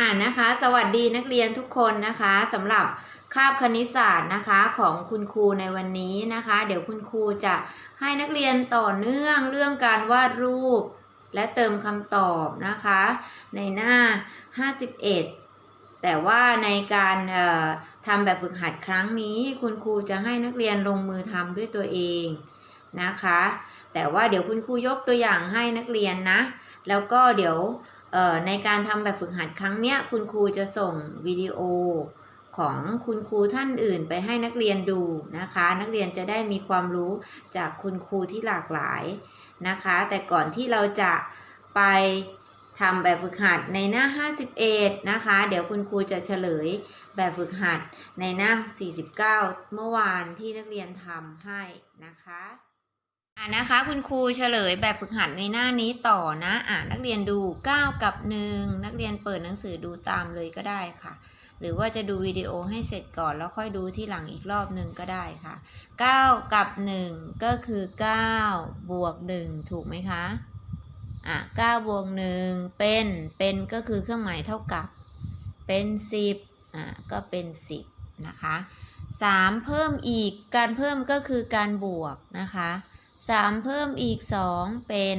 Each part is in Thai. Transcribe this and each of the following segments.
อ่านะคะ สวัสดีนักเรียนทุกคนนะคะสำหรับคาบคณิตศาสตร์นะคะของคุณครูในวันนี้นะคะ เดี๋ยวคุณครูจะให้นักเรียนต่อเนื่องเรื่องการวาดรูป และเติมคำตอบนะคะ ในหน้า 51 แต่ว่าในการทำแบบฝึกหัดครั้งนี้ คุณครูจะให้นักเรียนลงมือทำด้วยตัวเองนะคะ แต่ว่าเดี๋ยวคุณครูยกตัวอย่างให้นักเรียนนะ แล้วก็เดี๋ยว ในการทำแบบฝึกหัดครั้งเนี้ยคุณครูจะส่งวิดีโอของคุณครูท่านอื่นไปให้นักเรียนดูนะคะ นักเรียนจะได้มีความรู้จากคุณครูที่หลากหลายนะคะ แต่ก่อนที่เราจะไปทำแบบฝึกหัดในหน้า 51 นะคะ เดี๋ยวคุณครูจะเฉลยแบบฝึกหัดในหน้า 49 เมื่อวานที่นักเรียนทำให้นะคะ นะคะ คุณครูเฉลยแบบฝึกหัดในหน้านี้ต่อนะ อ่านักเรียนดู 9 กับ 1 นักเรียนเปิดหนังสือดูตามเลยก็ได้ค่ะ หรือว่าจะดูวิดีโอให้เสร็จก่อนแล้วค่อยดูที่หลังอีกรอบหนึ่งก็ได้ค่ะ 9 กับ 1 ก็คือ 9 บวก 1 ถูกไหมคะ อะ9บวก 1 เป็น เป็นก็คือเครื่องหมายเท่ากับ เป็น 10 อะก็เป็น 10 นะคะ 3 เพิ่มอีก การเพิ่มก็คือการบวกนะคะ 3 เพิ่มอีก 2 เป็น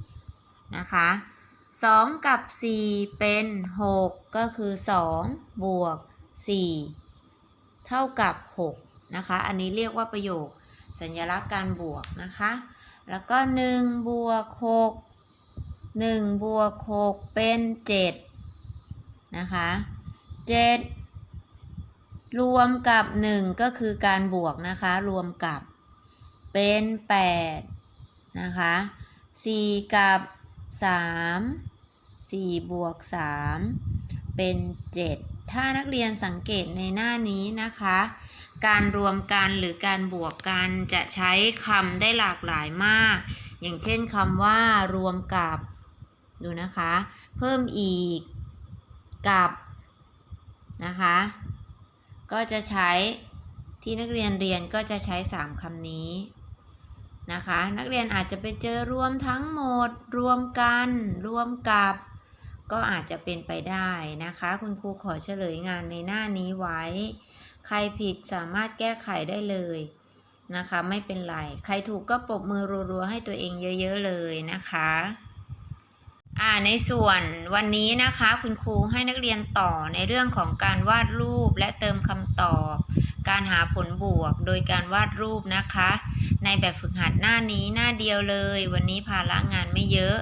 5 นะคะ 2 กับ 4 เป็น 6 ก็คือ 2 บวก 4 เท่ากับ 6 นะคะ อันนี้เรียกว่าประโยคสัญลักษณ์การบวกนะคะ แล้วก็ 1 บวก 6 1 บวก 6 เป็น 7 นะคะ 7 รวมกับ 1 ก็คือการบวกนะคะ รวมกับ เป็น8นะคะ4กับ 3 4 บวก 3 เป็น 7 ถ้านักเรียนสังเกตในหน้านี้นะคะ การรวมกันหรือการบวกกันจะใช้คำได้หลากหลายมาก อย่างเช่นคำว่ารวมกับ ดูนะคะ เพิ่มอีกกับนะคะ ก็จะใช้ที่นักเรียนเรียนก็จะใช้ 3คำนี้ นะคะ นักเรียนอาจจะไปเจอรวมทั้งหมด รวมกัน รวมกับ ก็อาจจะเป็นไปได้นะคะ คุณครูขอเฉลยงานในหน้านี้ไว้ ใครผิดสามารถแก้ไขได้เลยนะคะไม่เป็นไร ใครถูกก็ปรบมือรัวๆให้ตัวเองเยอะๆเลยนะคะอ่าในส่วนวันนี้นะคะคุณครูให้นักเรียนต่อในเรื่องของการวาดรูปและเติมคำตอบ การหาผลบวกโดยการวาดรูปนะคะ ในแบบฝึกหัดหน้านี้หน้าเดียวเลย วันนี้ภาระงานไม่เยอะ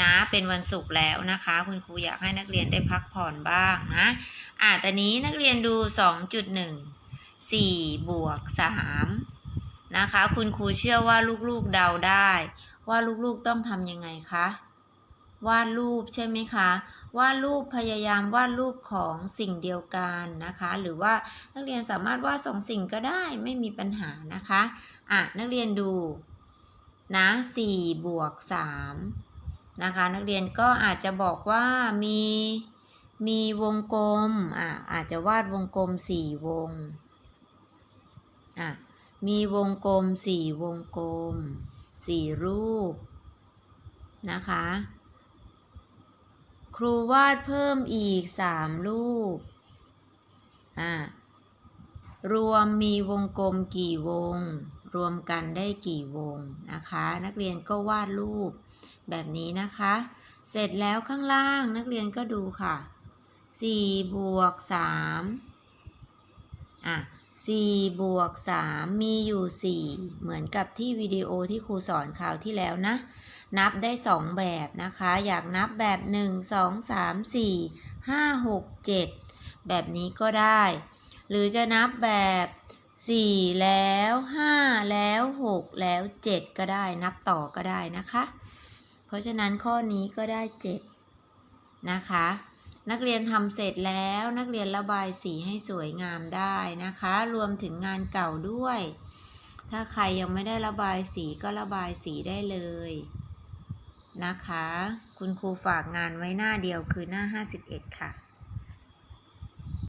นะเป็นวันศุกร์แล้วนะคะ คุณครูอยากให้นักเรียนได้พักผ่อนบ้างนะอ่าตอนนี้นักเรียนดู 2.1 4 บวก 3 นะคะ คุณครูเชื่อว่าลูกๆเดาได้ ว่าลูกๆต้องทำยังไงคะ วาดรูปใช่ไหมคะ วาดรูปพยายามวาดรูปของสิ่งเดียวกันนะคะ หรือว่านักเรียนสามารถวาดสองสิ่งก็ได้ไม่มีปัญหานะคะอะนักเรียนดูนะ4บวก3นะคะ นักเรียนก็อาจจะบอกว่ามีมีวงกลมอะอาจจะวาดวงกลม 4 วงอะมีวงกลม 4 วงกลม 4 รูปนะคะ ครูวาดเพิ่มอีก3รูป อ่า รวมมีวงกลมกี่วง รวมกันได้กี่วงนะคะ นักเรียนก็วาดรูปแบบนี้นะคะ เสร็จแล้วข้างล่างนักเรียนก็ดูค่ะ4บวก3อะ4บวก3มีอยู่ 4 เหมือนกับที่วิดีโอที่ครูสอนคราวที่แล้วนะ นับได้ 2 แบบนะคะ อยากนับแบบ 1 2 3 4 5 6 7 แบบนี้ก็ได้ หรือจะนับแบบ 4 แล้ว 5 แล้ว 6 แล้ว 7 ก็ได้นับต่อก็ได้นะคะ เพราะฉะนั้นข้อนี้ก็ได้ 7 นะคะนักเรียนทำเสร็จแล้วนักเรียนระบายสีให้สวยงามได้นะคะ รวมถึงงานเก่าด้วย ถ้าใครยังไม่ได้ระบายสีก็ระบายสีได้เลย นะคะ คุณครูฝากงานไว้หน้าเดียวคือหน้า 51 ค่ะ